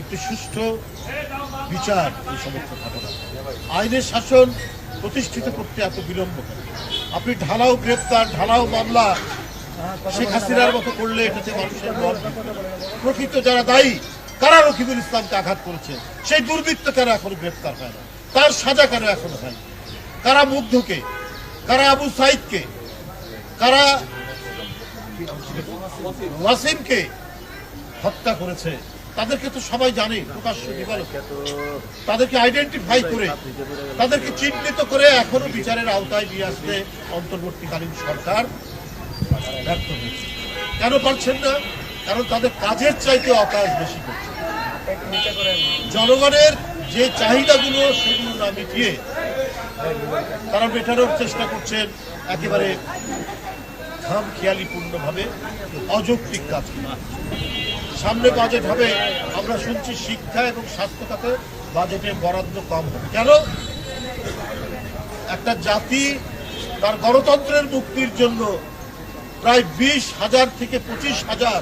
একটি সুষ্ঠু বিচার এই সমস্ত ঘটনা। আইনের শাসন প্রতিষ্ঠিত করতে এত বিলম্ব? আপনি ঢালাও গ্রেপ্তার, ঢালাও মামলা শেখ হাসিনার মতো করলে এটাতে মানুষের মন প্রকৃত যারা দায়ী, কারা রকিবুল ইসলামকে আঘাত করেছে? সেই দুর্বৃত্ত কেন এখনও গ্রেপ্তার হয় না? তার সাজা কেন এখনও হয় না? কারা মুগ্ধকে? কারা আবু সাইদকে? কারা ওয়াসিমকে হত্যা করেছে? তাদেরকে তো সবাই জানে, প্রকাশ্য দিবালোকে তাদেরকে আইডেন্টিফাই করে, তাদেরকে চিহ্নিত করে এখনও বিচারের আওতায় নিয়ে আসতে অন্তর্বর্তীকালীন সরকার ব্যর্থ হয়েছে। কেন পারছেন না? কারণ তাদের কাজের চাইতে অকাজ বেশি করছে। জনগণের যে চাহিদাগুলো সেগুলো না মিটিয়ে তারা মেটানোর চেষ্টা করছেন একেবারে খাম খেয়ালিপূর্ণভাবে অযৌক্তিক কাজ। সামনে বাজেট হবে, আমরা শুনছি শিক্ষা এবং স্বাস্থ্য খাতে বাজেটে বরাদ্দ কম হবে। কেন? একটা জাতি তার গণতন্ত্রের মুক্তির জন্য প্রায় বিশ হাজার থেকে পঁচিশ হাজার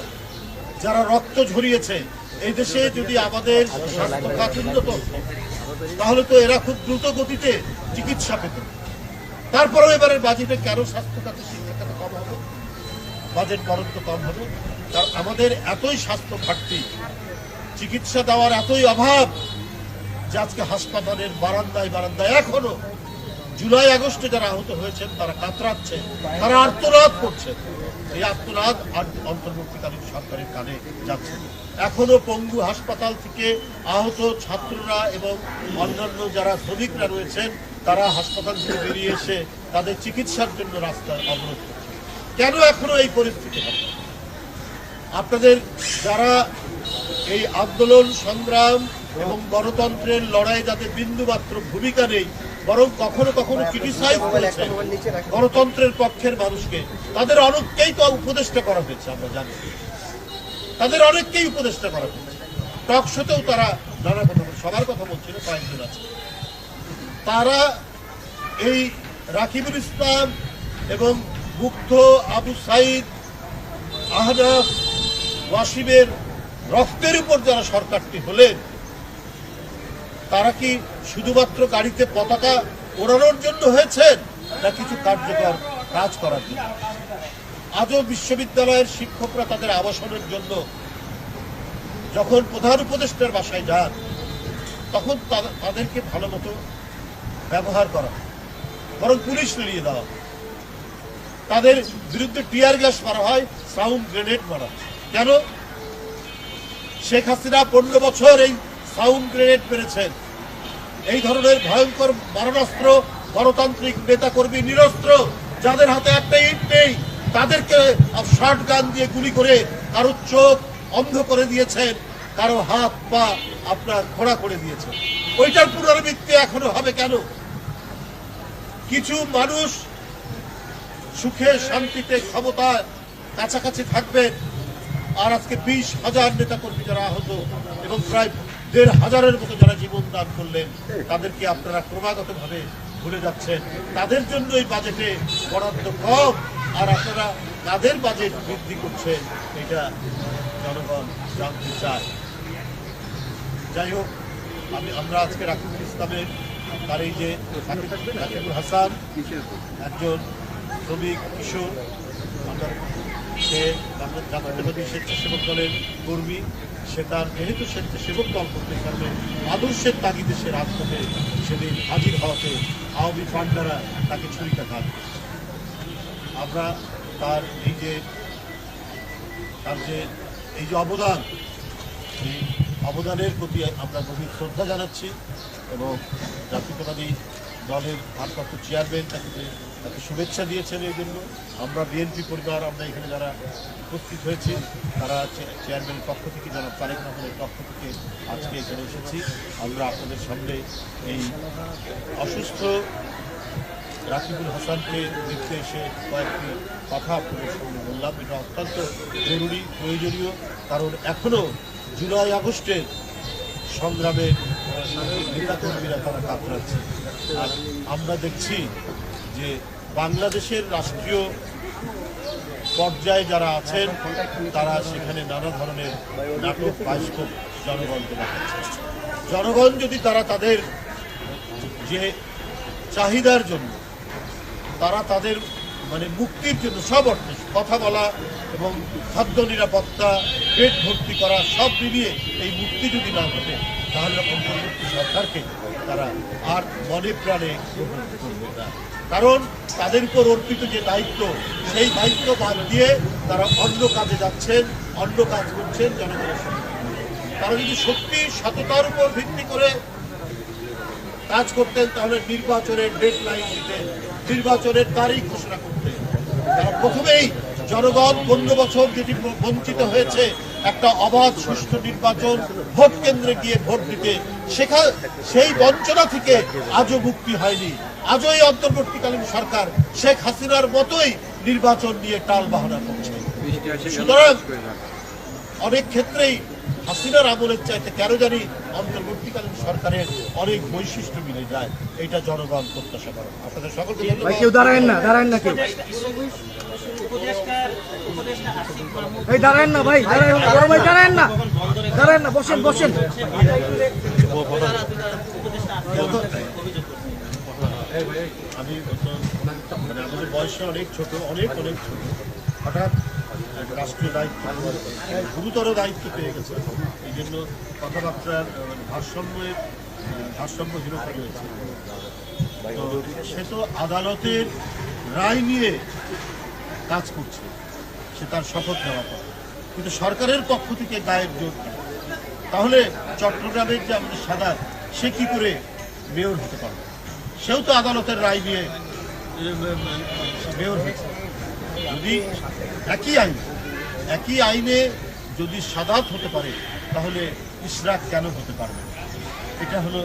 যারা রক্ত ঝরিয়েছে, এই দেশে যদি আমাদের স্বাস্থ্য খাত উন্নত তাহলে তো এরা খুব দ্রুত গতিতে চিকিৎসা পেত। তারপরেও এবারের বাজেটে কেন স্বাস্থ্য খাতে শিক্ষা খাতে কম হবে? বাজেট বরাদ্দ কম হবে? কারণ আমাদের এতই স্বাস্থ্য ঘাটতি, চিকিৎসা দেওয়ার এতই অভাব যে আজকে হাসপাতালের বারান্দায় বারান্দায় এখনও জুলাই, আগস্টে যারা আহত হয়েছেন, তারা কাতরাচ্ছে তারা আর্তনাদ করছেন। এই আর অন্তর্বর্তীকালীন সরকারের কানে যাচ্ছে। এখনও পঙ্গু হাসপাতাল থেকে আহত ছাত্ররা এবং অন্যান্য যারা শ্রমিকরা রয়েছেন, তারা হাসপাতাল থেকে বেরিয়ে এসে তাদের চিকিৎসার জন্য রাস্তায় অবরোধ করছে কেন এখনও এই পরিস্থিতি হবে? আপনাদের যারা এই আন্দোলন, সংগ্রাম এবং গণতন্ত্রের লড়াই যাতে বিন্দুমাত্র ভূমিকা নেই, বরং কখনো কখনো ক্রিটিসাইজ করেছে গণতন্ত্রের পক্ষের মানুষকে, তাদের অনেককেই তো উপদেষ্টা করা হয়েছে, আমরা জানি। তাদের অনেককেই উপদেষ্টা করা হয়েছে। টক শোতেও তারা নানা কথা সবার কথা বলছিল, কয়েকজন আছে। তারা এই রাকিবুল ইসলাম এবং মুগ্ধ আবু সাইদ, আহনাফ ওয়াসিমের রক্তের উপর যারা সরকারটি হলেন, তারা কি শুধুমাত্র গাড়িতে পতাকা ওড়ানোর জন্য হয়েছেন, না কিছু কার্যকর কাজ করার জন্য আজও বিশ্ববিদ্যালয়ের শিক্ষকরা তাদের আবাসনের জন্য যখন প্রধান উপদেষ্টার বাসায় যান, তখন তাদেরকে ভালো মতো ব্যবহার করা বরং পুলিশ নিয়ে দেওয়া তাদের বিরুদ্ধে টিয়ার গ্যাস মারা হয়, সাউন্ড গ্রেনেড মারা হয়। কেন? শেখ হাসিনা পনেরো বছর এই সাউন্ড গ্রেনেড মেরেছেন। এই ধরনের ভয়ঙ্কর মারণাস্ত্র গণতান্ত্রিক নেতাকর্মী নিরস্ত্র, যাদের হাতে একটা ইট নেই, তাদেরকে শর্ট গান দিয়ে গুলি করে কারও চোখ অন্ধ করে দিয়েছেন, কারও হাত পা আপনার খোড়া করে দিয়েছেন। ওইটার পুনরাবৃত্তি এখনও হবে কেন? কিছু মানুষ সুখে শান্তিতে ক্ষমতায় কাছাকাছি থাকবেন আর আজকে বিশ হাজার নেতাকর্মী যারা আহত এবং প্রায় দেড় হাজারের মতো যারা জীবন দান করলেন, তাদেরকে আপনারা ক্রমাগতভাবে ভুলে যাচ্ছেন। তাদের জন্য এই বাজেটে বরাদ্দ কম, আর আপনারা তাদের বাজেট বৃদ্ধি করছেন, এটা জনগণ জানতে চায়। যাই হোক, আমি, আমরা আজকে রাকিবুল ইসলামের তার এই যে হাসান, একজন শ্রমিক, কিশোর, আমরা সে জাতীয়তাবাদী স্বেচ্ছাসেবক দলের কর্মী, সে তার যেহেতু স্বেচ্ছাসেবক দল করতে কারণে আদর্শের তাগিদে সে রাজপথে সেদিন হাজির হওয়াতে আওয়ামী ফান্ডারা তাকে ছুরিকাঘাত। আমরা তার এই যে, তার যে, এই যে অবদান অবদানের প্রতি আমরা গভীর শ্রদ্ধা জানাচ্ছি এবং জাতীয়তাবাদী দলের ভারপ্রাপ্ত চেয়ারম্যান তাকে তাকে শুভেচ্ছা দিয়েছেন এই জন্য। আমরা বিএনপি পরিবার, আমরা এখানে যারা উপস্থিত হয়েছি, তারা চেয়ারম্যানের পক্ষ থেকে যারা তারেক রহমানের পক্ষ থেকে আজকে এখানে এসেছি। আমরা আপনাদের সামনে এই অসুস্থ রাকিবুল হাসানকে দেখতে এসে কয়েকটি কথা আপনাদের সামনে বললাম। এটা অত্যন্ত জরুরি, প্রয়োজনীয়, কারণ এখনও জুলাই আগস্টের সংগ্রামে নেতাকর্মীরা তারা কাতরাচ্ছে আর আমরা দেখছি যে বাংলাদেশের রাষ্ট্রীয় পর্যায়ে যারা আছেন, তারা সেখানে নানা ধরনের নাটক বাস্তব জনগণকে দেখাচ্ছে। জনগণ যদি তারা তাদের যে চাহিদার জন্য, তারা তাদের মানে মুক্তির জন্য সব অর্থে কথা বলা এবং খাদ্য নিরাপত্তা, পেট ভর্তি করা সব মিলিয়ে এই মুক্তি যদি না ঘটে, তাহলে অন্তর্বর্তী সরকারকে তারা আর মনে প্রাণে গ্রহণ করবে না। কারণ তাদের উপর অর্পিত যে দায়িত্ব, সেই দায়িত্ব বাদ দিয়ে তারা অন্য কাজে যাচ্ছেন, অন্য কাজ করছেন জনগণের সঙ্গে। তারা যদি সত্যি সততার উপর ভিত্তি করে কাজ করতেন, তাহলে নির্বাচনের ডেট লাইন দিতেন। নির্বাচনের তারিখ ঘোষণা করতেন তারা প্রথমেই জনগণ পনেরো বছর যেটি বঞ্চিত হয়েছে, একটা অবাধ, সুষ্ঠু নির্বাচন, ভোট কেন্দ্রে গিয়ে ভোট দিতে, সেখান সেই বঞ্চনা থেকে আজও মুক্তি হয়নি। আজও এই অন্তর্বর্তীকালীন সরকার শেখ হাসিনার মতোই নির্বাচন নিয়ে টাল বাহানা করছে। সুতরাং অনেক ক্ষেত্রেই হাসিনার আমলের চাইতে কেন জানি অন্তর্বর্তীকালীন সরকারের অনেক বৈশিষ্ট্য মিলে যায়। এটা জনগণ প্রত্যাশা করে। আপনাদের সকলকে কেউ দাঁড়ায়েন না দাঁড়ায়েন না কেউ। না ভাই না ভাই দাঁড়ায়েন না। বসেন বসেন। আমি মানে আমাদের বয়সে অনেক ছোট অনেক অনেক ছোট। হঠাৎ রাষ্ট্রীয় দায়িত্ব গুরুতর দায়িত্ব পেয়ে গেছে। এই জন্য কথাবার্তার ভারসাম্যের ভারসাম্যহীনতা রয়েছে। তো সে তো আদালতের রায় নিয়ে কাজ করছে। সে তার শপথ নেওয়া পর কিন্তু সরকারের পক্ষ থেকে গায়ের জোর তাহলে চট্টগ্রামের যে আমাদের সাদা, সে কি করে মেয়র হতে পারবে? সেও তো আদালতের রায় নিয়ে মেয়র হয়েছে। যদি একই আইন, একই আইনে যদি সাদাত হতে পারে, তাহলে ইসরাক কেন হতে পারবে এটা হলো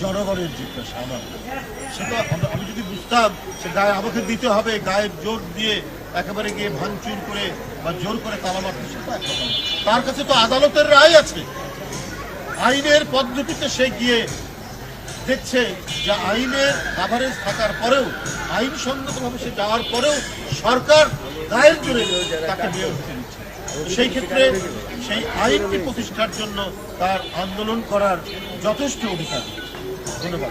জনগণের জিজ্ঞাসা, আমার। সেটা আমি যদি বুঝতাম সে গায়ে আমাকে দিতে হবে গায়ের জোর দিয়ে একেবারে গিয়ে ভাঙচুর করে বা জোর করে তালা মারতে, সেটা। তার কাছে তো আদালতের রায় আছে। আইনের পদ্ধতিতে সে গিয়ে দেখছে যে আইনের কাভারেজ থাকার পরেও, আইনসঙ্গতভাবে সে যাওয়ার পরেও সরকার জোরে তাকে সেই ক্ষেত্রে সেই আইনটি প্রতিষ্ঠার জন্য তার আন্দোলন করার যথেষ্ট অধিকার। ধন্যবাদ।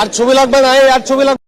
আর ছবি লাগবে না এই আর ছবি লাগবে